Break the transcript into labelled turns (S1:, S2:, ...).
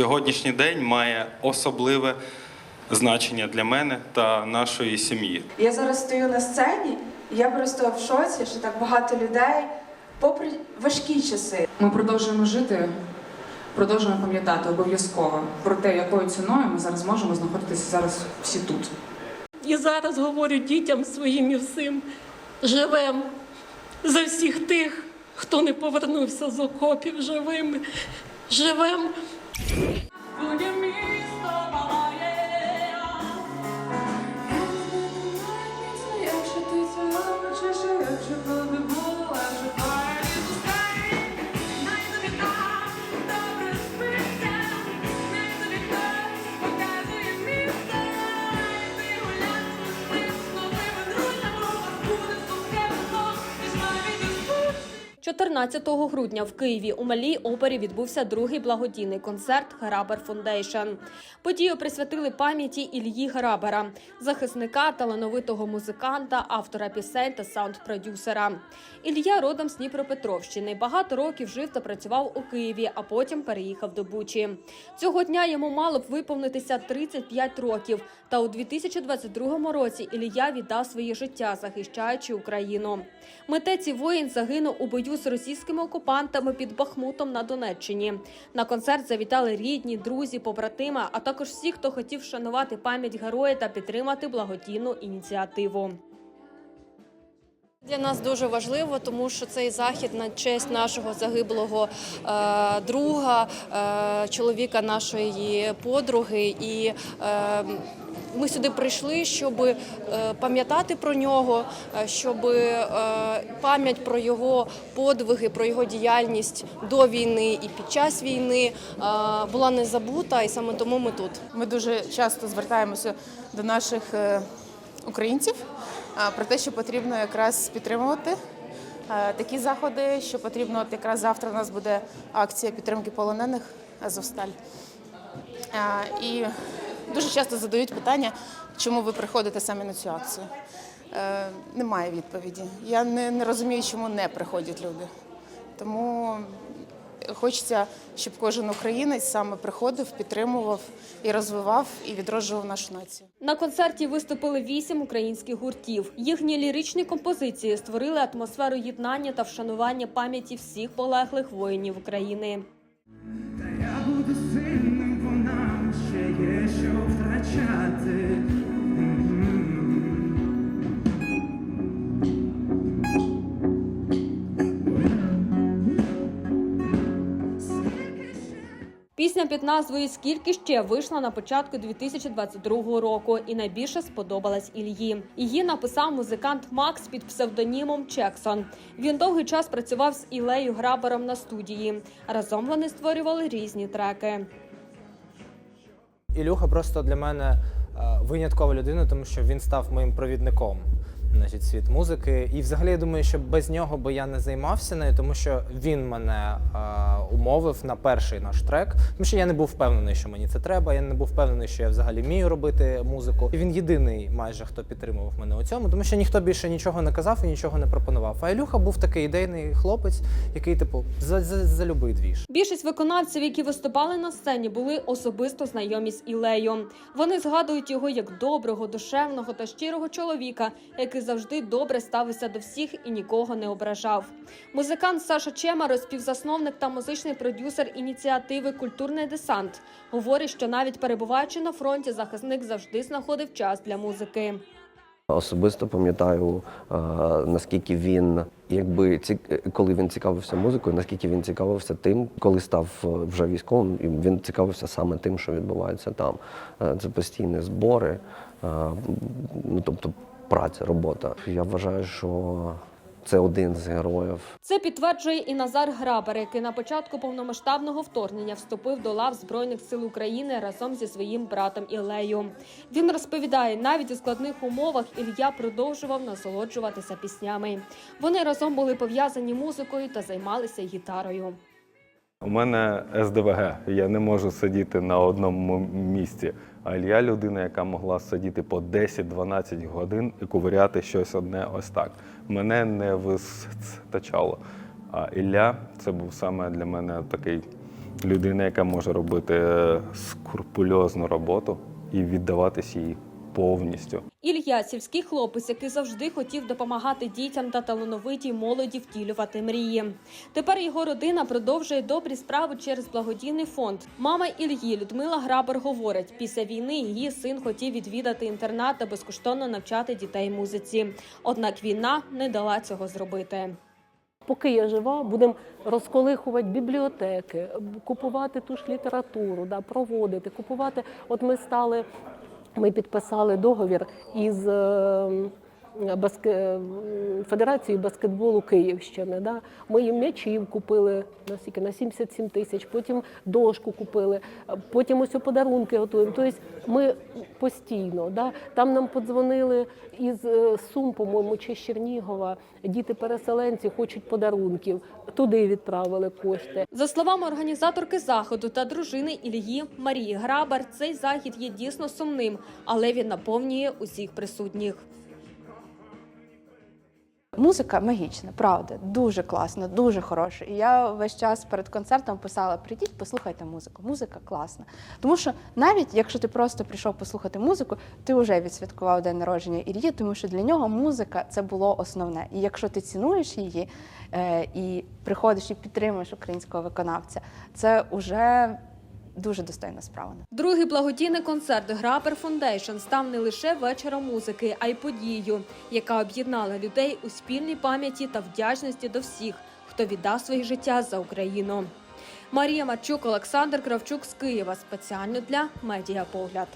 S1: Сьогоднішній день має особливе значення для мене та нашої сім'ї.
S2: Я зараз стою на сцені, і я просто в шоці, що так багато людей, попри важкі часи.
S3: Ми продовжуємо жити, продовжуємо пам'ятати обов'язково про те, якою ціною ми зараз можемо знаходитися зараз всі тут.
S4: І зараз говорю дітям своїм і всім, живем за всіх тих, хто не повернувся з окопів живими. Живем. Thank you.
S5: 14 грудня в Києві у малій опері відбувся другий благодійний концерт Грабер Фундейшн. Подію присвятили пам'яті Ільї Грабера, захисника, талановитого музиканта, автора пісень та саунд-продюсера. Ілья родом з Дніпропетровщини. Багато років жив та працював у Києві, а потім переїхав до Бучі. Цього дня йому мало б виповнитися 35 років. Та у 2022 році Ілля віддав своє життя, захищаючи Україну. Митець і воїн загинув у бою з російськими окупантами під Бахмутом на Донеччині. На концерт завітали рідні, друзі, побратими, а також всі, хто хотів вшанувати пам'ять героя та підтримати благодійну ініціативу. Для нас дуже важливо, тому що цей захід на честь нашого загиблого е, друга, е, чоловіка нашої подруги. І е, ми сюди прийшли, щоб пам'ятати про нього, щоб пам'ять про його подвиги, про його діяльність до війни і під час війни була не забута, і саме тому ми тут.
S6: Ми дуже часто звертаємося до наших українців про те, що потрібно якраз підтримувати такі заходи, що потрібно, от якраз завтра у нас буде акція підтримки полонених Азовсталь. І дуже часто задають питання, чому ви приходите саме на цю акцію. Е, Немає відповіді. Я не, не розумію, чому не приходять люди. Тому хочеться, щоб кожен українець саме приходив, підтримував і розвивав, і відроджував нашу націю.
S5: На концерті виступили вісім українських гуртів. Їхні ліричні композиції створили атмосферу єднання та вшанування пам'яті всіх полеглих воїнів України. Пісня під назвою Скільки ще вийшла на початку 2022 року і найбільше сподобалась Ільї. Її написав музикант Макс під псевдонімом Чексон. Він довгий час працював з Ілею Грабером на студії. Разом вони створювали різні треки.
S7: Ілюха просто для мене е, виняткова людина, тому що він став моїм провідником. Значить, світ музики. І взагалі я думаю, що без нього би я не займався нею, тому що він мене е, умовив на перший наш трек. Тому що я не був впевнений, що мені це треба. Я не був впевнений, що я взагалі вмію робити музику. І він єдиний, майже хто підтримував мене у цьому, тому що ніхто більше нічого не казав і нічого не пропонував. А Ілюха був такий ідейний хлопець, який, типу, за, за, за любий двіж.
S5: Більшість виконавців, які виступали на сцені, були особисто знайомі з Ілею. Вони згадують його як доброго, душевного та щирого чоловіка, який завжди добре ставився до всіх і нікого не ображав. Музикант Саша Чемаро, співзасновник та музичний продюсер ініціативи Культурний десант, говорить, що навіть перебуваючи на фронті, захисник завжди знаходив час для музики.
S8: Особисто пам'ятаю, наскільки він, якби коли він цікавився музикою, наскільки він цікавився тим, коли став е, вже військовим, він цікавився саме тим, що відбувається там. Е, Це постійні збори, е, ну тобто праця, робота. Я вважаю, що це один з героїв
S5: Це підтверджує і Назар Грабер, який на початку повномасштабного вторгнення вступив до лав Збройних сил України разом зі своїм братом Ілею. Він розповідає, навіть у складних умовах Ілля продовжував насолоджуватися піснями. Вони разом були пов'язані музикою та займалися гітарою.
S1: У мене СДВГ. Я не можу сидіти на одному місці. А Ілья людина, яка могла сидіти по 10-12 годин і ковиряти щось одне ось так. Мене не вистачало. А Ілля це був саме для мене такий людина, яка може робити скрупульозну роботу і віддаватись їй повністю.
S5: Ілля сільський хлопець, який завжди хотів допомагати дітям та талановитій молоді втілювати мрії. Тепер його родина продовжує добрі справи через благодійний фонд. Мама Ільї Людмила Грабер говорить, після війни її син хотів відвідати інтернат та безкоштовно навчати дітей музиці. Однак війна не дала цього зробити.
S9: Поки я жива, будемо розколихувати бібліотеки, купувати ту ж літературу, да, проводити, купувати. От ми стали, ми підписали договір із е, баске- Федерацією баскетболу Київщини. Да. Ми їм м'ячів купили на на 77 тисяч, потім дошку купили, потім ось подарунки готуємо. Тобто ми постійно. Да. Там нам подзвонили із е, Сум, по-моєму, чи Чернігова. Діти-переселенці хочуть подарунків. Туди відправили кошти.
S5: За словами організаторки заходу та дружини Ільї Марії Грабар, цей захід є дійсно сумним, але він наповнює усіх присутніх.
S10: Музика магічна, правда, дуже класна, дуже хороша. І я весь час перед концертом писала: прийдіть, послухайте музику. Музика класна. Тому що навіть якщо ти просто прийшов послухати музику, ти вже відсвяткував день народження Іллі, тому що для нього музика це було основне. І якщо ти цінуєш її е, і приходиш і підтримуєш українського виконавця, це вже дуже достойна справа.
S5: Другий благодійний концерт Грапер Фондейшн став не лише вечором музики, а й подією, яка об'єднала людей у спільній пам'яті та вдячності до всіх, хто віддав своє життя за Україну. Марія Марчук, Олександр Кравчук з Києва спеціально для Медіапогляд.